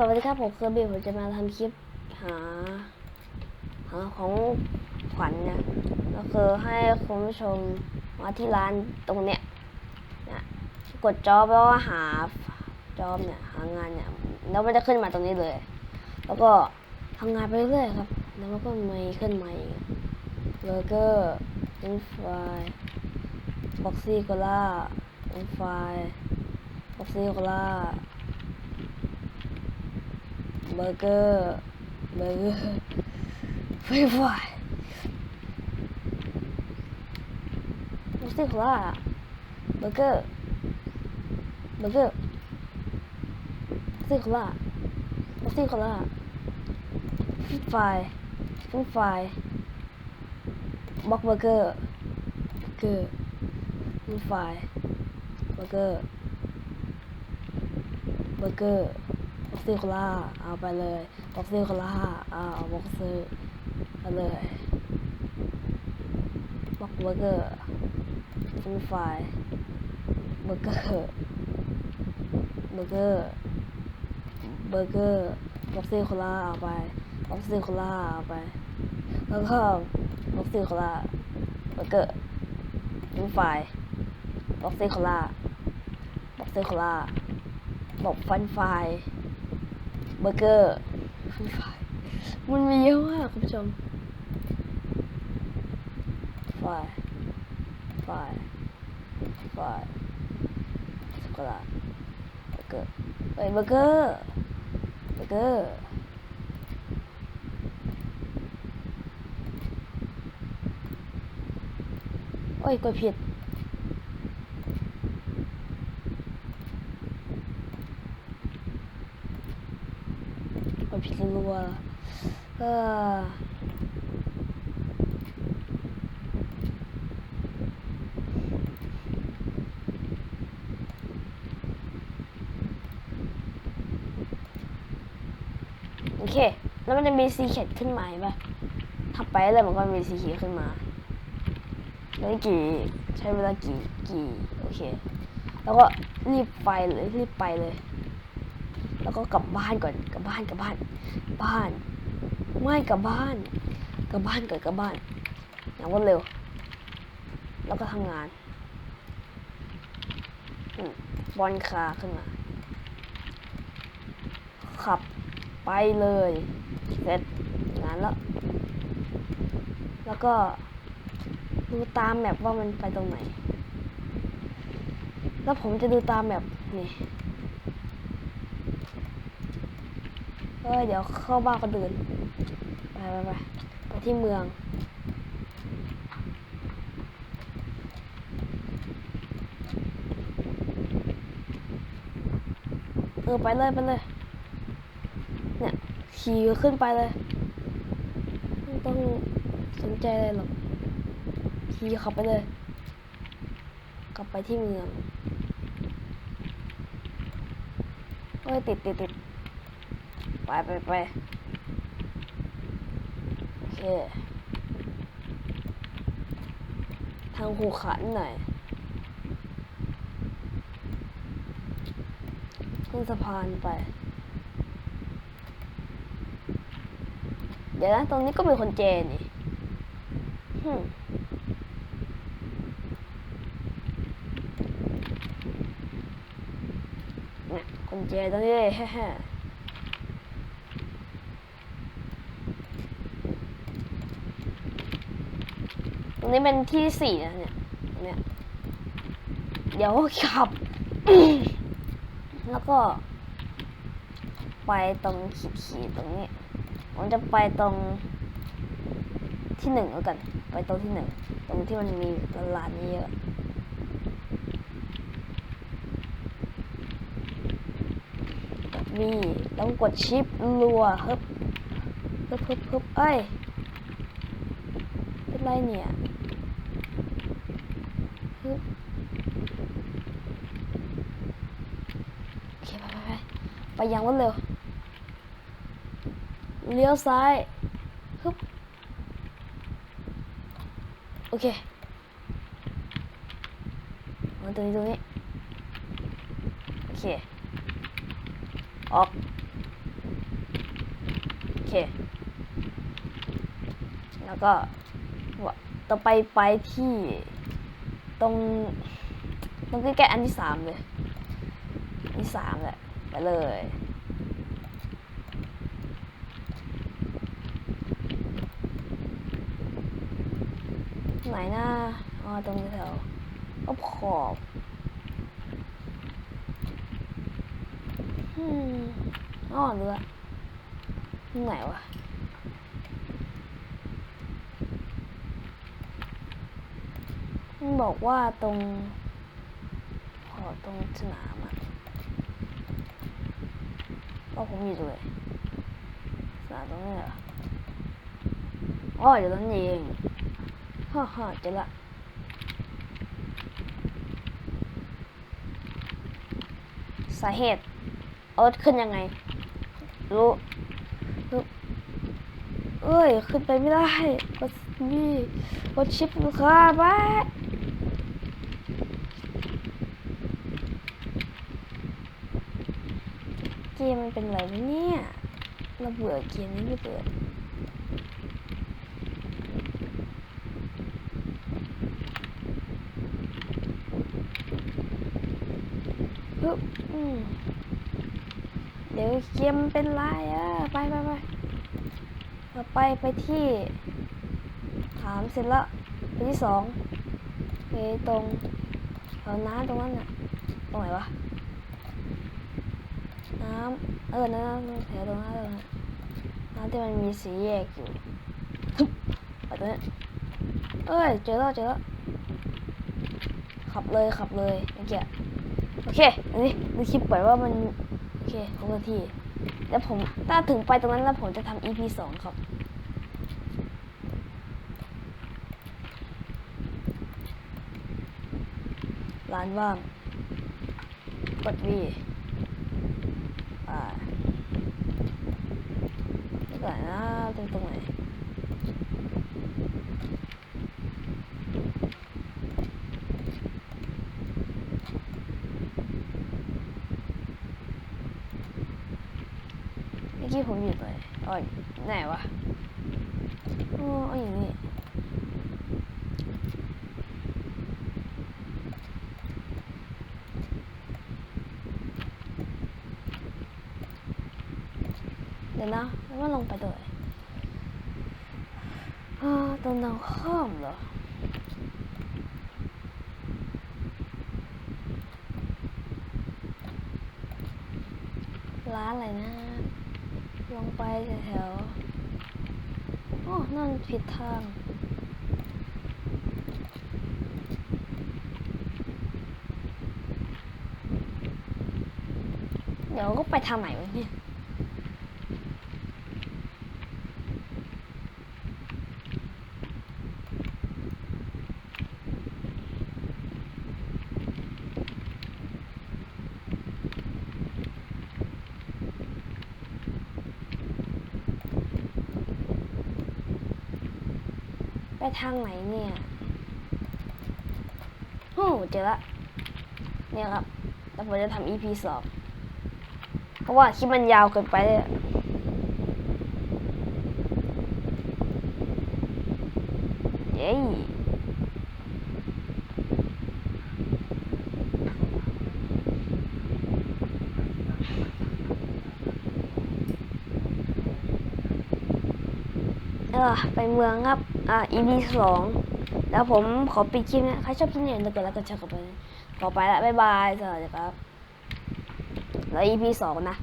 สวัสดีครับผมเคือบิวผมจะมาทำคลิปหาหาของขวัญเนี่ยก็คือให้คุณผู้ชมมาที่ร้านตรงเนี้ยเนี่ยกดจอบแล้วก็หาจอบเนี่ยหางานเนี่ยแล้วมันจะขึ้นมาตรงนี้เลย แล้วก็ทำงานไปเรื่อยๆครับแล้วมันก็มีขึ้นมาอีกเบอร์เกอร์เฟรนฟรายบ็อกซี่โคล่าเฟรนฟรายบ็อกซี่โคล่า เบอร์เกอร์เบอร์เกอร์ไฟไฟมุสติคลาเบอร์เกอร์เบอร์เกอร์มุสติคลามุสติคลาฟิฟไฟฟิฟไฟบล็อกเบอร์เกอร์เบอร์เกอร์ฟิฟไฟเบอร์เกอร์เบอร์เกอร์ บ็อกซี่โคล่าเอาไปเลยบ็อกซี่โคล่าเอาบ็อกซี่เอาเลยบ็อกเบอร์เกอร์ฟรีไฟเบอร์เกอร์เบอร์เกอร์เบอร์เกอร์บ็อกซี่โคล่าเอาไปบ็อกซี่โคล่าเอาไป แล้วก็บ็อกซี่โคล่าเบอร์เกอร์ฟรีไฟบ็อกซี่โคล่าบ็อกซี่โคล่าบอกฟันไฟ เบอร์เกอร์มันมีเยอะมากคุณผู้ชมไฟไฟไฟสกลาเบอร์เกอร์เฮ้ยเบอร์เกอร์เบอร์เกอร์โอ้ยกดผิด กด ผิดรัวเออโอเค แล้วมันจะมีซีเข็ดขึ้นมาเห็นปะทับไปเลยมันก็มีซีเข็ดขึ้นมาแล้วกี่ใช้เวลากี่กี่โอเค แล้วก็รีบไปเลยรีบไปเลย แล้วก็กลับบ้านก่อนกลับบ้านกลับบ้าน บ้าน ไม่กลับบ้านกลับบ้านก่อนกลับบ้าน อย่างรวดเร็ว แล้วก็ทำงานอืมบอลคาขึ้นมา ขับไปเลยเสร็จงานแล้ว แล้วก็ดูตามแมปว่ามันไปตรงไหน แล้วผมจะดูตามแมปนี่ เอ้ยเดี๋ยวเข้าบ้านคนอื่นไปไปไปไปที่เมือง เออไปเลยไปเลย เนี่ยขี่ขึ้นไปเลย ไม่ต้องสนใจอะไรหรอกขี่ขับไปเลย กลับไปที่เมืองเอ้ยติดติดติด ไปไปไปโอเค ทางหูขันหน่อยขึ้นสะพานไป เดี๋ยวนะ ตรงนี้ก็มีคนเจนี่ฮึเนี่ยคนเจตรงนี้แฮ่ๆ ตรง นี้เป็นที่สี่นะเนี่ยเนี่ยเดี๋ยวขับ แล้วก็ ไปตรงขีดขีดๆตรงนี้ผมจะไปตรงที่หนึ่งแล้วกัน ไปตรงที่หนึ่งตรงที่มันมีตลาดนี้เยอะกดวีแล้วกดชิปรัวฮึบฮึบฮึบฮึบเอ้ยเป็นไรเนี่ย โอเคไปไปไปไปอยังรวดเร็วเลี้ยวซ้ายฮึบโอเคมาตรงนี้ตรงนี้ โอเค ออก โอเค แล้วก็วะต่อไปไปที่ ตรงตรงใกล้ๆอันที่สามเลยอันที่สามแหละไปเลยไหนนะอ๋อตรงแถวก็ขอบอืมอ๋อเรือไหนวะ มันบอกว่าตรง ขอตรงสนามอะก็ผมอยู่ตรงไหนสนามตรงนี้เหรออ๋ออยู่ตรงนี้เองฮ่าฮ่าเจอละสาเหตุเอาขึ้นยังไง รู้ เอ้ย ขึ้นไปไม่ได้กดนี่กดชิปลูกค้าไปเกมมันเป็นไรเนี่ย เราเบื่อเกมนี้ไม่เบื่อเดี๋ยวเกมเป็นไรอะ ไปไปไป ต่อไปไปที่ถามเสร็จแล้วไปที่สองไปตรงแถวน้ำตรงนั้นน่ะตรงไหนวะน้ำเออน้ำแถวตรงนั้นเลยน้ำที่มันมีสีแยกอยู่ไปตรงนี้เอ้ยเจอแล้วเจอแล้วขับเลยขับเลยเมื่อกี้โอเคอันนี้ดูคลิปปล่อยว่ามันโอเคหกนาที แล้วผมถ้าถึงไปตรงนั้นแล้วผมจะทำ EP สองครับ ร้านว่าง กดวีอ่าเดี๋ยวก่อนนะตรงตรงไหน เมื่ อกี้ผมอยู่ตรงไหนอ๋อไหนวะอ๋ออ๋อย่างนี้เดี๋ยวนะแล้วมันลงไปตรงไหนอ่าตรงทางข้ามเหรอร้านอะไรนะ แถวๆโอ้นั่นผิดทางเดี๋ยวก็ไปทางไหนวะเนี่ย ทางไหนเนี่ยโอ้เจอละ เนี่ยครับ แล้วผมจะทำ EP สองเพราะว่าคลิปมันยาวเกินไปเลยอะเย้เออไปเมืองครับ อ่า EP สองแล้วผมขอปิดคลิปนะ ใครชอบคลิปนี้อย่าลืมกดไลค์กดแชร์กดไปขอไปละบ๊ายบายสวัสดีครับ แล้ว EP สองนะ